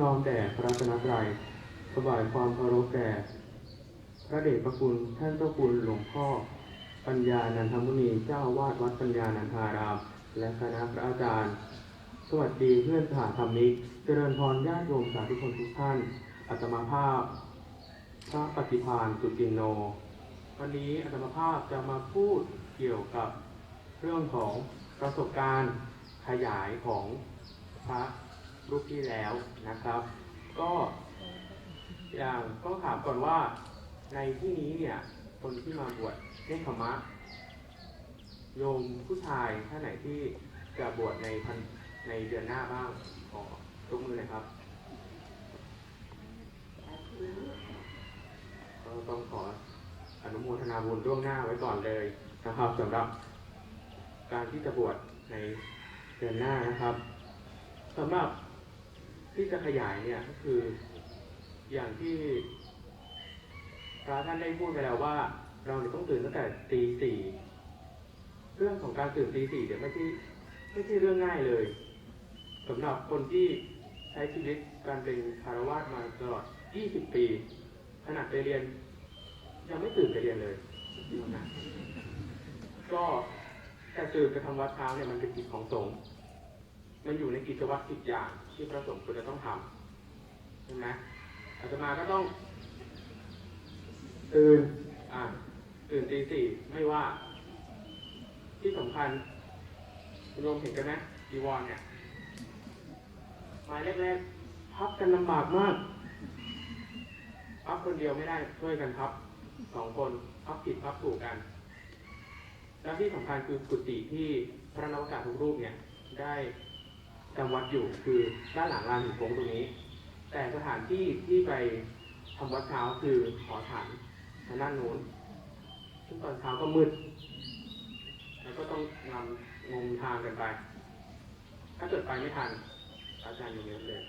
น้อมแด่พระรัตนตรัยถวายความเคารพแด่พระเดชพระคุณท่านเจ้าคุณหลวงพ่อ ปัญญานันทมุนีเจ้าวาดวัดปัญญานันทาราม และคณะพระอาจารย์ สวัสดีเพื่อนสหธรรมิก เจริญพรญาติโยมสาธุชนทุกท่าน อัตมาภาพ พระปฏิพานสุจินโน วันนี้อัตมาภาพจะมาพูดเกี่ยวกับเรื่องของประสบการณ์ขยายของพระ รูปที่แล้วนะครับ ก็อย่างต้องถามก่อนว่าในที่นี้เนี่ยคนที่มาบวชเนคขมะโยมผู้ชายท่านไหนที่จะบวชในพันในเดือนหน้าบ้างขอยกมือหน่อยครับก็ต้องขออนุโมทนาบุญล่วงหน้าไว้ก่อนเลยนะครับสำหรับการที่จะบวชในเดือนหน้านะครับสำหรับ ที่จะขยายเนี่ยก็คืออย่างที่พระท่านได้พูดไปแล้วว่า เราเนี่ยต้องตื่นตั้งแต่ตีสี่เรื่องของการตื่นตีสี่เดี๋ยวไม่ใช่ไม่ใช่เรื่องง่ายเลยสำหรับคนที่ใช้ชีวิตการเป็นคารวาสมาตลอด 20 ปี ขนาดไปเรียน ยังไม่ตื่นไปเรียนเลยนะก็แต่ตื่นไปทำวัดเช้าเนี่ยมันเป็นกิจของสงฆ์ มันอยู่ในกิจวัตรกิจอย่างที่พระสงฆ์ควรจะต้องทำใช่ไหมอาตมาก็ต้อง ตื่นอ่าตื่นตีสี่ไม่ว่า ที่สำคัญคุณโยมเห็นกันไหมจีวอรเนี่ยไม้แรกๆพับกันลำบากมากพับคนเดียวไม่ได้ช่วยกันพับสองคนพับผิดพับถูกกัน แล้วที่สำคัญคือกุฏิที่พระนวกาทุกรูปเนี่ย ได้ จำวัดอยู่คือด้านหลังลานหินโค้งตรงนี้ แต่สถานที่ที่ไปทำวัดเช้าคือหอฉันทางด้านโน้นซึ่งตอนเช้าก็มืด แล้วก็ต้องนำงมทางกันไป ถ้าเกิดไปไม่ทันอาจารย์ยกเลิกเลย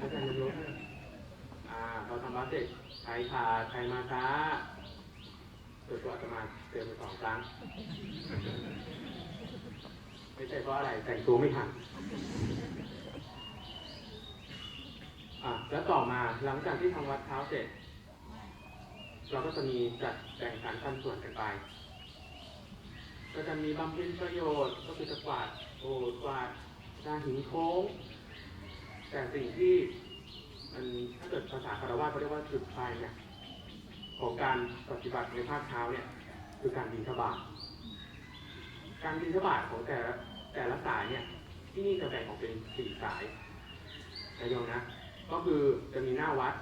อาจารย์ยกเลิกเลยอ่าเราทำวัดเสร็จใครขาใครมาช้าเกิดตัวอาตมาเตือนไปสองครั้งไม่ใช่เพราะอะไรแต่งตัวไม่ทัน อะแล้วต่อมาหลังจากที่ทำวัดเช้าเสร็จ เราก็จะมีจัดแบ่งสรรปันส่วนกันไป ก็จะมีบำเพ็ญประโยชน์ ก็คือจะกวาดโบสถ์กวาดลานหินโค้ง แต่สิ่งที่มันถ้าเกิดภาษาคารวะเขาเรียกว่าจุดไฟเนี่ยของการปฏิบัติในภาคเช้าเนี่ย คือการบินทบาทการบินทบาทของแต่ละแต่ละสายเนี่ย ที่นี่จะแบ่งออกเป็นสี่สายนะโยมนะ ก็คือจะมีหน้าวัด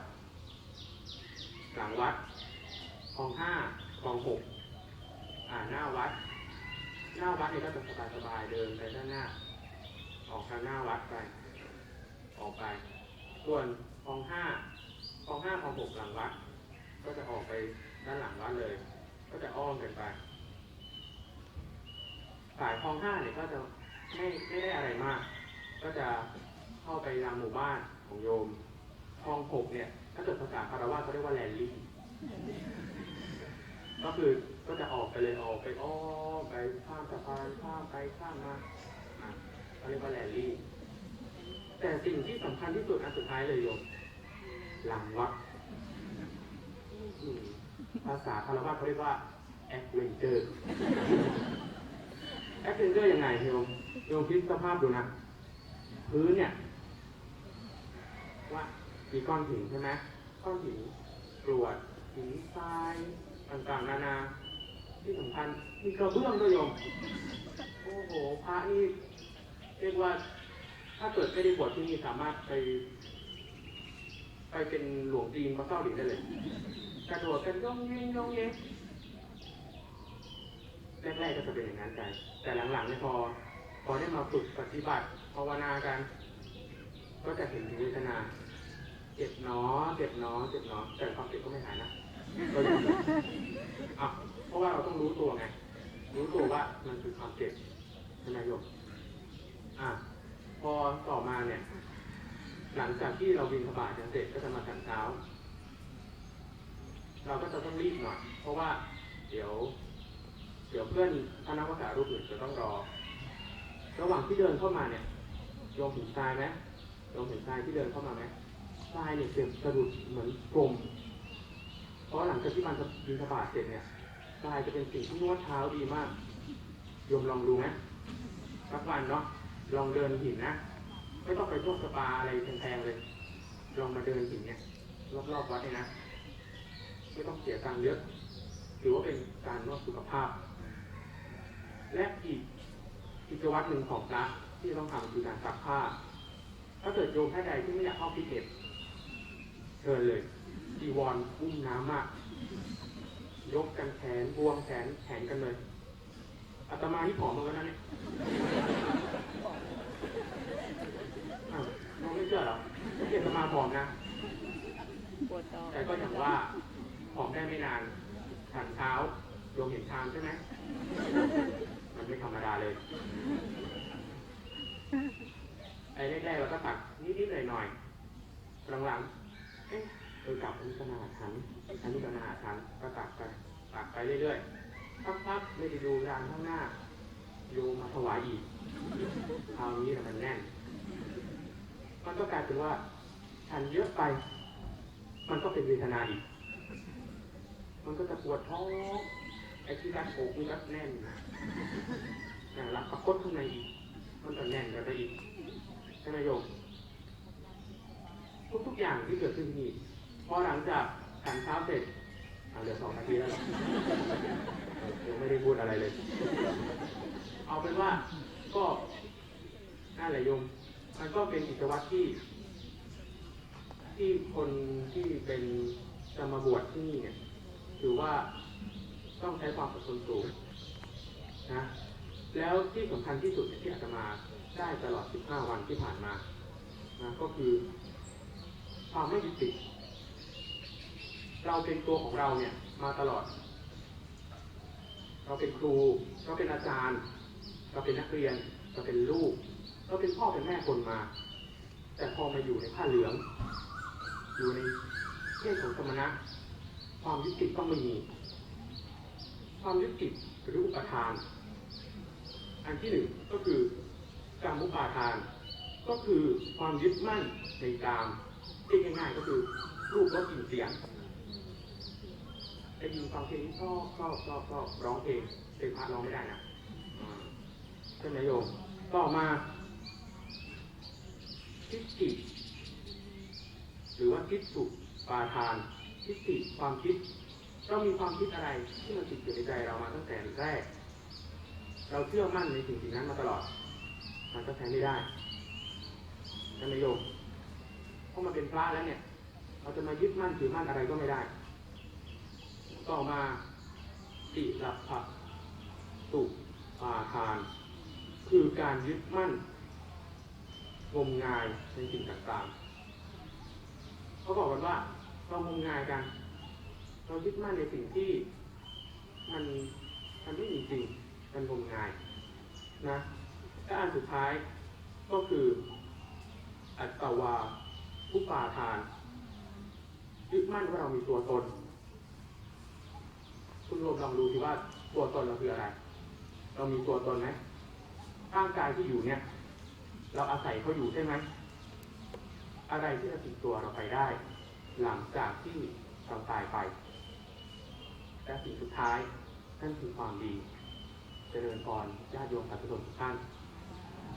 หลังวัดคลองห้าคลองหกอ่าหน้าวัด หน้าวัดเนี่ยก็จะสบายสบายๆเดินไปด้านหน้า ออกทางหน้าวัดไปออกไป ส่วนคลองห้าคลองห้าคลองหกหลังวัด ก็จะออกไปด้านหลังวัดเลย ก็จะอ้อมกันไปสายคลองห้าเนี่ยก็จะไม่ไม่ได้อะไรมาก ก็จะเข้าไปตามหมู่บ้าน ของโยมคลองหกเนี่ย ถ้าเกิดภาษาคารวะเขาเรียกว่าแลนลี่ก็คือก็จะออกไปเลยออกไปอ้อไปข้ามสะพานข้ามไปข้ามมาเขาเรียกว่าแลนลี่ แต่สิ่งที่สำคัญที่สุดอันสุดท้ายเลยโยมหลังวัดภาษาคารวะเขาเรียกว่าแอดเวนเจอร์แอดเวนเจอร์ยังไงโยมโยมคิดสภาพดูนะพื้นเนี่ย ว่ามีก้อนหินใช่ไหมก้อนหินกรวดหินทรายต่างๆ นานา ที่สำคัญมีกระเบื้องด้วยโยมโอ้โหพระนี่เรียกว่า ถ้าเกิดไม่ได้บวชที่นี่สามารถไป ไปเป็นหลวงจีนมาเก้าหลีได้เลยกระโดดกันย่องเย้งย่องเย้งแรกๆก็จะเป็นอย่างนั้นกันแต่หลังๆเนี่ยพอ พอได้มาฝึกปฏิบัติภาวนากัน ก็จะเห็นถึงเวทนาเจ็บหนอเจ็บหนอเจ็บหนอแต่ความเจ็บก็ไม่หายนะก็ยังอยู่อะเพราะว่าเราต้องรู้ตัวไง รู้ตัวว่ามันคือความเจ็บใช่ไหมโยมอะพอต่อมาเนี่ย หลังจากที่เราบินทบาทกันเสร็จก็จะมาฉันเช้า เราก็จะต้องรีบหน่อยเพราะว่า เดี๋ยว เดี๋ยวเพื่อนคณะภาษารูปอื่นจะต้องรอ ระหว่างที่เดินเข้ามาเนี่ยโยมเห็นทรายไหม โยมเห็นทรายที่เดินเข้ามาไหมทรายเนี่ยเปรียบสะดุดเหมือนกลม เพราะหลังจากที่มันจะบินทบาทเสร็จเนี่ยทรายจะเป็นสิ่งที่นวดเท้าดีมากโยมลองดูไหมสักวันเนาะลองเดินหินนะไม่ต้องไปพวกสปาอะไรแพงๆเลย ลองมาเดินหินเนี่ยรอบๆวัดเนี่ยนะไม่ต้องเสียตังค์เยอะถือว่าเป็นการนวดสุขภาพ และอีกกิจวัตรหนึ่งของพระที่ต้องทำคือการซักผ้า ถ้าเกิดโยมท่านใดที่ไม่อยากเข้าฟิตเนสเชิญเลยจีวรอุ้มน้ำมาก ยกกันแขนบวมแขนแขนกันเลยอาตมาที่ผอมเหมือนกันนะเนี่ยอ้าวน้องไม่เชื่อเหรอเห็นอาตมาผอมนะปวดท้องแต่ก็อย่างว่าผอมได้ไม่นานฉันเช้าโยมเห็นชามใช่ไหม มันไม่ธรรมดาเลย ไอ้แรกๆเราก็ตักนิดๆหน่อยๆหลังๆเอ๊ะเออกลับอันนี้ก็นาฉันอันนี้ก็นาฉันก็ตักไปตักไปเรื่อยๆสักพักไม่ได้ดูรานข้างหน้าโยมมาถวายอีกคราวนี้มันแน่น มันก็กลายเป็นว่าฉันเยอะไป มันก็เป็นเวทนาอีก มันก็จะปวดท้องไอ้ที่รัดอกนี่ก็แน่นนะแต่รับประคตข้างในอีก มันก็แน่นกันไปอีก ช่ไหมโยมทุกๆอย่างที่เกิดขึ้นที่นี่พอหลังจากฉันเช้าเสร็จเหลือสองนาทีแล้วยังไม่ได้พูดอะไรเลย เอาเป็นว่าก็นั่นแหละโยมมันก็เป็นกิจวัตรที่ ที่คนที่เป็นจะมาบวชที่นี่เนี่ยถือว่าต้องใช้ความอดทนสูงนะแล้วที่สำคัญที่สุดที่อาตมา ได้ตลอด 15 วันที่ผ่านมานะก็คือความไม่ยึดติด เราเป็นตัวของเราเนี่ยมาตลอด เราเป็นครู เราเป็นอาจารย์ เราเป็นนักเรียน เราเป็นลูก เราเป็นพ่อเป็นแม่คนมา แต่พอมาอยู่ในผ้าเหลือง อยู่ในเพศของสมณะ ความยึดติดต้องไม่มี ความยึดติดหรืออุปทาน อันที่หนึ่งก็คือ การมุปาทาน ก็คือความยึดมั่นในกามเรียกง่ายๆก็คือรูปรสกลิ่นเสียงได้ยินฟังเพลงชอบชอบชอบชอบร้องเพลงเป็นพระร้องไม่ได้นะใช่ไหมโยมต่อมาทิฏฐิหรือว่าทิฏฐุปาทานทิฏฐิความคิด เรามีความคิดอะไรที่มันติดอยู่ในใจเรามาตั้งแต่แรก เราเชื่อมั่นในสิ่งสิ่งนั้นมาตลอด มันก็ใช้ไม่ได้ใช่ไหมโยมเพราะมันเป็นพระแล้วเนี่ย เราจะมายึดมั่นถือมั่นอะไรก็ไม่ได้ ต่อมาติรัพะตุปาทาน คือการยึดมั่นงมงายในสิ่งต่างๆเขาบอกกันว่าเรางมงายกัน เรายึดมั่นในสิ่งที่มันมันไม่มีจริงมันงมงายนะ และอันสุดท้ายก็คืออัตตวาผู้ปาทานยึดมั่นว่าเรามีตัวตน คุณโยมลองดูสิว่าตัวตนเราคืออะไร เรามีตัวตนไหมร่างกายที่อยู่เนี่ย เราอาศัยเขาอยู่ใช่ไหม อะไรที่จะติดตัวเราไปได้ หลังจากที่เราตายไป และสิ่งสุดท้ายนั่นคือความดี เจริญพรญาติโยมสาธุชนทุกท่าน